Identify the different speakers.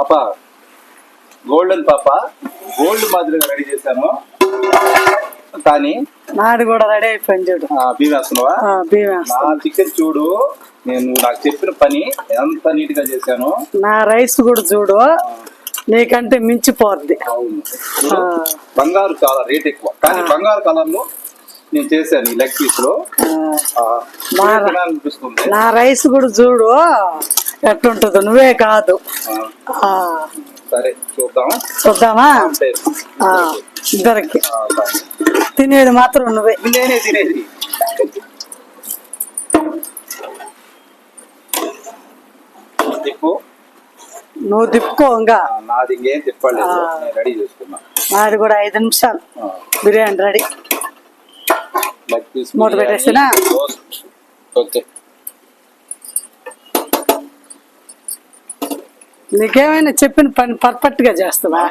Speaker 1: పాప గోల్డెన్ పాప గోల్డ్ మాదిరిగా రెడీ చేశాను. కానీ
Speaker 2: నాది కూడా రెడీ అయిపోయింది చూడు.
Speaker 1: బియ్యం నా చికెన్ చూడు నేను నాకు చెప్పిన పని ఎంత నీట్గా చేశాను.
Speaker 2: నా రైస్ కూడా చూడు నీకంటే మించిపోద్ది.
Speaker 1: బంగారు చాలా రేట్ ఎక్కువ. కానీ బంగారు కలర్లో నేను చేశాను ఈ లెగ్
Speaker 2: పీస్లో
Speaker 1: అనిపిస్తుంది
Speaker 2: నా రైస్ కూడా చూడు ఎట్టుంటుందో నువ్వే కాదు.
Speaker 1: సరే చూద్దాం
Speaker 2: చూద్దామా? ఇద్దరికి. తినేది మాత్రం నువ్వే.
Speaker 1: నేనే తినేది. తిప్పు.
Speaker 2: నువ్వు తిప్పుకో ఇంకా.
Speaker 1: నాది ఇంకేం తిప్పలేదు. రెడీ చేసుకున్నా.
Speaker 2: నాది కూడా ఐదు నిమిషాలు. బిర్యానీ రెడీ.
Speaker 1: బిర్యానీ,
Speaker 2: పెట్టేసినా?
Speaker 1: ఓకే.
Speaker 2: నీకేమైనా చెప్పిన పని పర్ఫెక్ట్గా చేస్తావా?